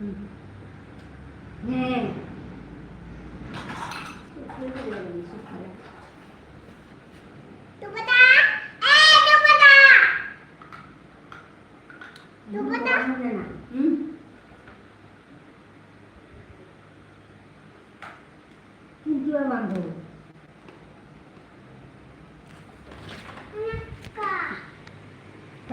嗯。ne。豆不达，哎，豆不达。豆不达。嗯。今天晚上。哥哥。走。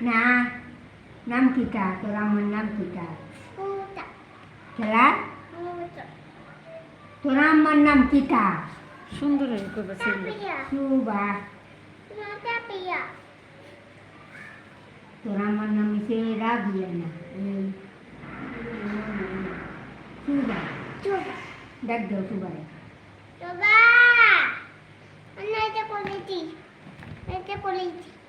Nah, enam kita, kurang enam kita. Jelas? Kurang enam kita. Sundur itu bahasa Coba. Tapi ya. Kurang ya. enam isi rabi ya nah. Coba. Coba. Dak do coba ya. Coba. Mana ada polisi? Ini polisi.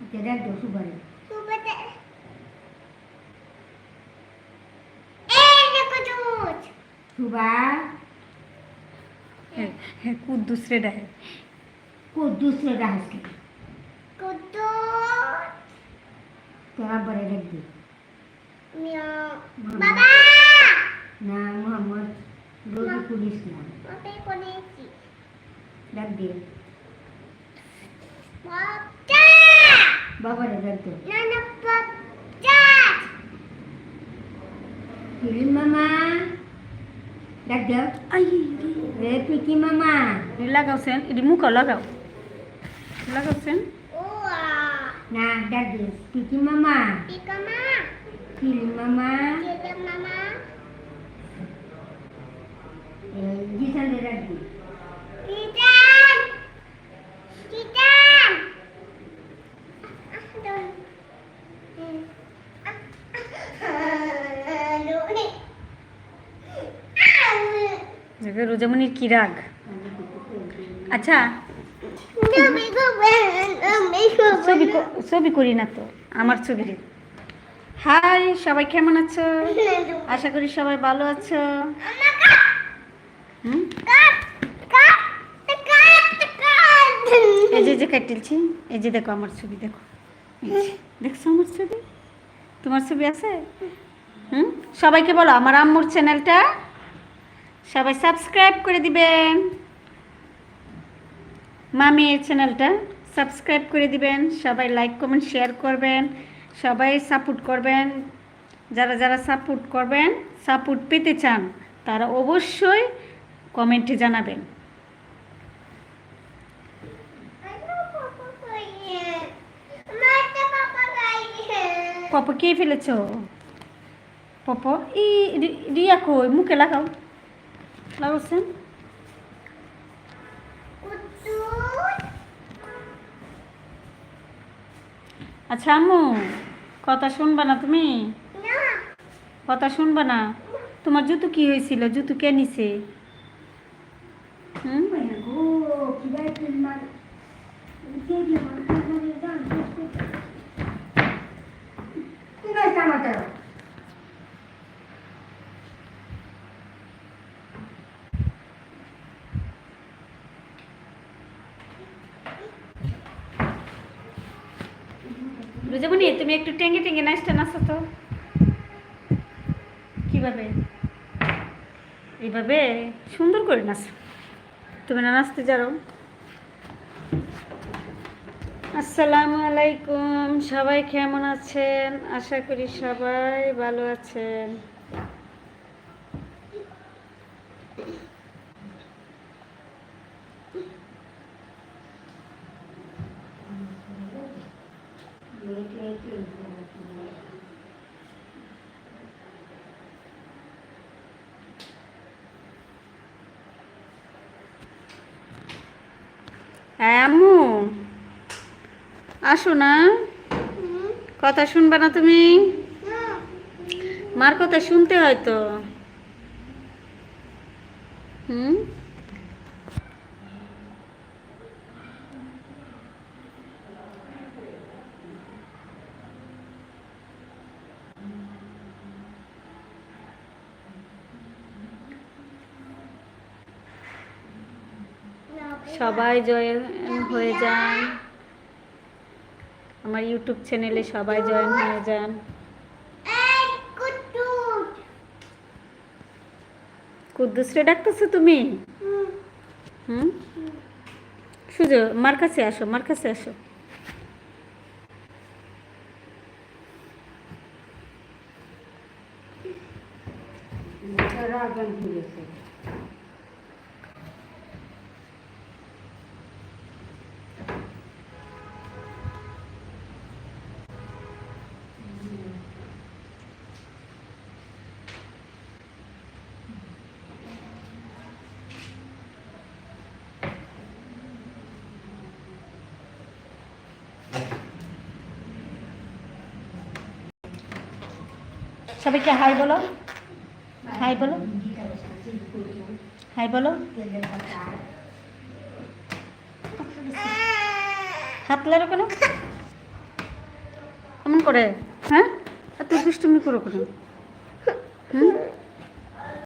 તે રાખ દો શું ભરે શું दूसरे डहे। कूद दूसरे डहे के तेरा बड़े रख दे। बाबा। ना मोहम्मद रोज पुलिस ना। रख दे। Bapak dan Tante. Nana pecat. Kirim Mama. Dada. Ayi. Eh, pikir Mama. Nila kau sen, ini muka lo kau. Kau sen. Nah, dada, pikir Mama. Pikir Mama. Kirim Mama. Kirim Mama. দেখে রোজামণির কি রাগ? আচ্ছা? ছবি করি না তো, আমার ছবি হাই, সবাই কেমন আছো? আশা করি সবাই ভালো আছো. এই যে যে কাটিলছি এই যে দেখো আমার ছবি, দেখো। দেখছ আমার ছবি? তোমার ছবি আছে? হুম? সবাইকে বলো, আমার আম্মুর চ্যানেলটা সবাই সাবস্ক্রাইব করে দিবেন। মামির চ্যানেলটা সাবস্ক্রাইব করে দিবেন, সবাই লাইক কমেন্ট শেয়ার করবেন, সবাই সাপোর্ট করবেন। যারা যারা সাপোর্ট করবেন সাপোর্ট পেতে চান, তারা অবশ্যই কমেন্টে জানাবেন. পপ কে ফেলেছ? পপ, ই রিয়া কই? মুখে লাগাও। Kudut. আচ্ছা আম্মু, কথা শুনবা না তুমি? কথা শুনবা না? তোমার জুতো কি হয়েছিল? জুতো কে নিছে? হুম? রোজামণি তুমি একটু টেঙ্গে টেঙ্গে নাচতে নাচো তো। কীভাবে? এইভাবে সুন্দর করে নাচ। তুমি না নাচতে যারো আসসালামু আলাইকুম। সবাই কেমন আছেন? আশা করি সবাই ভালো আছেন। আম্মু আসো না। কথা শুনবে না তুমি? মার কথা শুনতে হয় তো। হুম? সবাই জয়েন হয়ে যান। আমার ইউটিউব চ্যানেলে সবাই জয়েন হয়ে যান। কুদ্দুসরে ডাকতেছো তুমি? হুম? সুজো, মার কাছে আসো, মার কাছে আসো। সবাইকে হাই বলো। হাই বলো। হাই বলো। হাত লারো কেন? কেমন করে? হ্যাঁ? তুই দুষ্টুমি করো কেন? হুম?